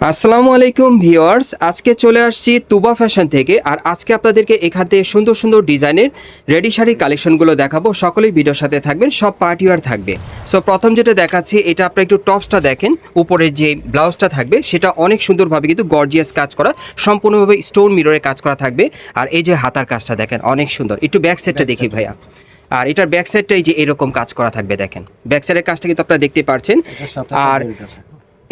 আসসালামু আলাইকুম ভিউয়ার্স আজকে চলে আসছি তুবা ফ্যাশন থেকে আর আজকে আপনাদেরকে এখান থেকে সুন্দর সুন্দর ডিজাইনের রেডি শাড়ি কালেকশনগুলো দেখাবো। সকলেই ভিডিওর সাথে থাকবেন সব পার্টিওয়ার থাকবে। সো প্রথম যেটা দেখাচ্ছি এটা আপনারা একটু টপসটা দেখেন উপরের যে ব্লাউজটা থাকবে সেটা অনেক সুন্দরভাবে কিন্তু গর্জিয়াস কাজ করা সম্পূর্ণভাবে স্টোন মিররে কাজ করা থাকবে। আর এই যে হাতার কাজটা দেখেন অনেক সুন্দর। একটু ব্যাক সাইডটা দেখি ভাইয়া। আর এটার ব্যাক সাইডটাই যে এরকম কাজ করা থাকবে দেখেন। ব্যাক সাইডের কাজটা কিন্তু আপনারা দেখতে সাথে আর।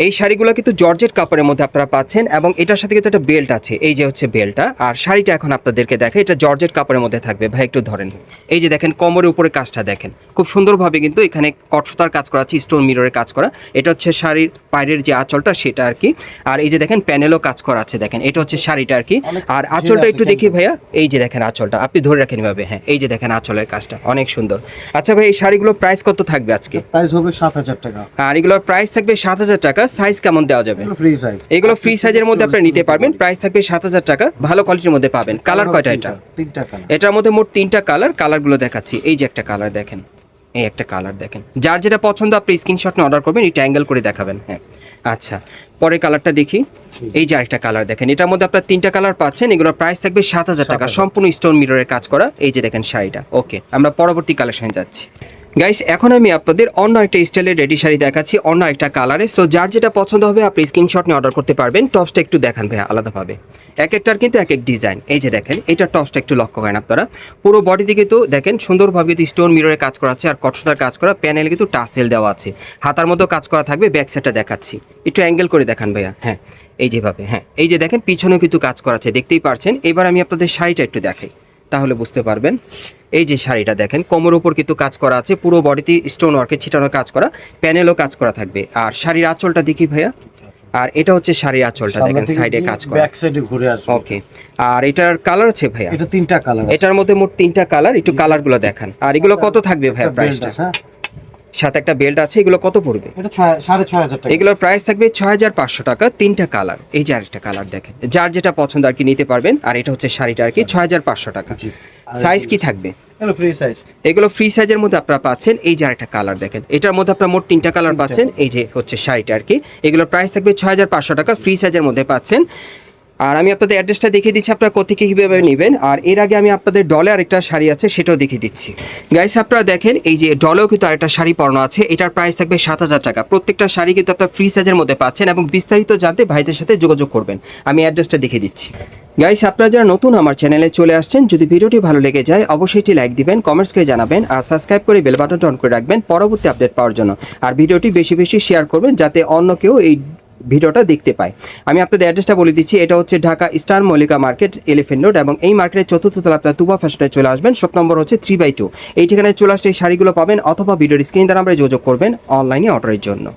এই শাড়িগুলো কিন্তু জর্জেট কাপড়ের মধ্যে আপনারা পাচ্ছেন এবং এটার সাথে কিন্তু একটা বেল্ট আছে। এই যে হচ্ছে বেল্টটা। আর শাড়িটা এখন আপনাদেরকে দেখে এটা জর্জেট কাপড়ের মধ্যে থাকবে। ভাই একটু ধরেন। এই যে দেখেন কোমরের উপরে কাজটা দেখেন। খুব সুন্দরভাবে কিন্তু এখানে কটসুতার কাজ করা আছে স্টোন মিররের কাজ করা। এটা হচ্ছে শাড়ির পায়ের যে আঁচলটা সেটা আর কি। আর এই যে দেখেন প্যানেলও কাজ করা আছে দেখেন। এটা হচ্ছে শাড়িটা আর কি। আর আঁচলটা একটু দেখি ভাইয়া। এই যে দেখেন আঁচলটা আপনি ধরে রাখেন এভাবে। হ্যাঁ এই যে দেখেন আঁচলের কাজটা অনেক সুন্দর। আচ্ছা ভাই এই শাড়িগুলোর প্রাইস কত থাকবে আজকে? প্রাইস হবে সাত হাজার টাকা। আর এগুলোর প্রাইস থাকবে সাত হাজার টাকা। সাইজ কেমন দেওয়া যাবে? ফ্রি সাইজ এগুলো ফ্রি সাইজের মধ্যে আপনি নিতে পারবেন। প্রাইস থাকবে সাত হাজার টাকা। ভালো কোয়ালিটির মধ্যে পাবেন। কালার কয়টা এটা? তিনটা কালার এটার মধ্যে মোট তিনটা কালার কালারগুলো দেখাচ্ছি। এই যে একটা কালার দেখেন। এই একটা কালার দেখেন। যার যেটা পছন্দ আপনি স্ক্রিনশট নিয়ে অর্ডার করবেন এটা অ্যাঙ্গেল করে দেখাবেন। হ্যাঁ। আচ্ছা। পরে কালারটা দেখি। এই যে আরেকটা কালার দেখেন। এটার মধ্যে আপনার তিনটা কালার পাচ্ছেন। এগুলোর প্রাইস থাকবে সাত হাজার টাকা। সম্পূর্ণ স্টোন মিররের কাজ করা। এই যে দেখেন শাড়িটা। ওকে আমরা পরবর্তী কালেকশনে যাচ্ছি। গাইস এখন আমি আপনাদের অন্য একটা স্টাইলের রেডি শাড়ি দেখাচ্ছি, অন্য একটা কালারে সো যার যেটা পছন্দ হবে, আপনি স্ক্রিনশট নিয়ে অর্ডার করতে পারবেন। টপসটা একটু দেখান ভাই আলাদাভাবে। এক একটার কিন্তু এক এক ডিজাইন এই যে দেখেন, এটা টপসটা একটু লক্ষ্য করেন আপনারা। পুরো বডি দিকে তো দেখেন, সুন্দরভাবে কিন্তু স্টোন মিররে কাজ করা আছে, আর কটসদার কাজ করা প্যানেলে কিন্তু টাসেল দেওয়া আছে। হাতার মতো কাজ করা থাকবে ব্যাক সাইডটা দেখাচ্ছি। একটু অ্যাঙ্গেল করে দেখান ভাইয়া হ্যাঁ। এই যেভাবে হ্যাঁ। এই যে দেখেন, পিছনেও কিন্তু কাজ করা আছে, দেখতেই পারছেন। এবার আমি আপনাদের শাড়িটা একটু দেখাই। তাহলে বুঝতে পারবেন। এই যে শাড়িটা দেখেন কোমর উপর কিন্তু কাজ করা আছে পুরো বডিতে স্টোন ওয়ার্কে ছিটানো কাজ করা প্যানেলও কাজ করা থাকবে। আর শাড়ির আঁচলটা দেখি ভাইয়া। আর এটা হচ্ছে শাড়ির আঁচলটা দেখেন সাইডে কাজ করা। ব্যাক সাইডে ঘুরে আসবে। ওকে আর এটার কালার আছে ভাইয়া? এটা তিনটা কালার এটার মধ্যে মোট তিনটা কালার একটু কালারগুলো দেখান। আর এগুলো কত থাকবে ভাইয়া প্রাইসটা সাথে একটা বেল্ট আছে এগুলো কত পড়বে? এগুলোর প্রাইস থাকবে ছয় হাজার পাঁচশো টাকা তিনটা কালার এই যে আরেকটা কালার দেখেন যার যেটা পছন্দ আর কি নিতে পারবেন আর এটা হচ্ছে শাড়িটা আর কি ছয় হাজার পাঁচশো টাকা। সাইজ কি থাকবে? এগুলো ফ্রি সাইজের মধ্যে আপনারা পাচ্ছেন এই যে আরেকটা কালার দেখেন এটার মধ্যে আপনারা মোট তিনটা কালার পাচ্ছেন এই যে হচ্ছে শাড়িটা আর কি। এগুলোর প্রাইস থাকবে ছয় হাজার পাঁচশো টাকা ফ্রি সাইজের মধ্যে পাচ্ছেন। আর আমি আপনাদের অ্যাড্রেসটা দেখিয়ে দিচ্ছি, আপনারা কোথেকে কীভাবে নেবেন। আর এর আগে আমি আপনাদের ডলে আরেকটা শাড়ি আছে, সেটাও দেখিয়ে দিচ্ছি। গাইস আপনারা দেখেন, এই যে ডলেও কিন্তু আরেকটা শাড়ি পরানো আছে, এটার প্রাইস থাকবে সাত হাজার টাকা। প্রত্যেকটা শাড়ি কিন্তু আপনার ফ্রি সাইজের মধ্যে পাচ্ছেন এবং বিস্তারিত জানতে ভাইদের সাথে যোগাযোগ করবেন। আমি অ্যাড্রেসটা দেখিয়ে দিচ্ছি। গাইস আপনারা যারা নতুন আমার চ্যানেলে চলে আসছেন, যদি ভিডিওটি ভালো লেগে যায়, অবশ্যই এটি লাইক দিবেন কমেন্টস করে জানাবেন, আর সাবস্ক্রাইব করে বেল বাটনটা অন করে রাখবেন, পরবর্তী আপডেট পাওয়ার জন্য। আর ভিডিওটি বেশি বেশি শেয়ার করবেন, যাতে অন্য কেউ এই ভিডিওটা দেখতে পায়। আমি আপনাদের অ্যাড্রেসটা বলে দিচ্ছি, এটা হচ্ছে Dhaka star Mallika market elephant road এবং এই মার্কেটের চতুর্থ তলা আপনার তুবা ফ্যাশনে চলে আসবেন, শপ নম্বর হচ্ছে থ্রি বাই টু এই ঠিকানায় চলে আসলে এই শাড়িগুলো পাবেন অথবা ভিডিওর স্ক্রিন দ্বারা আমরা যোগাযোগ করবেন অনলাইনে অর্ডারের জন্য।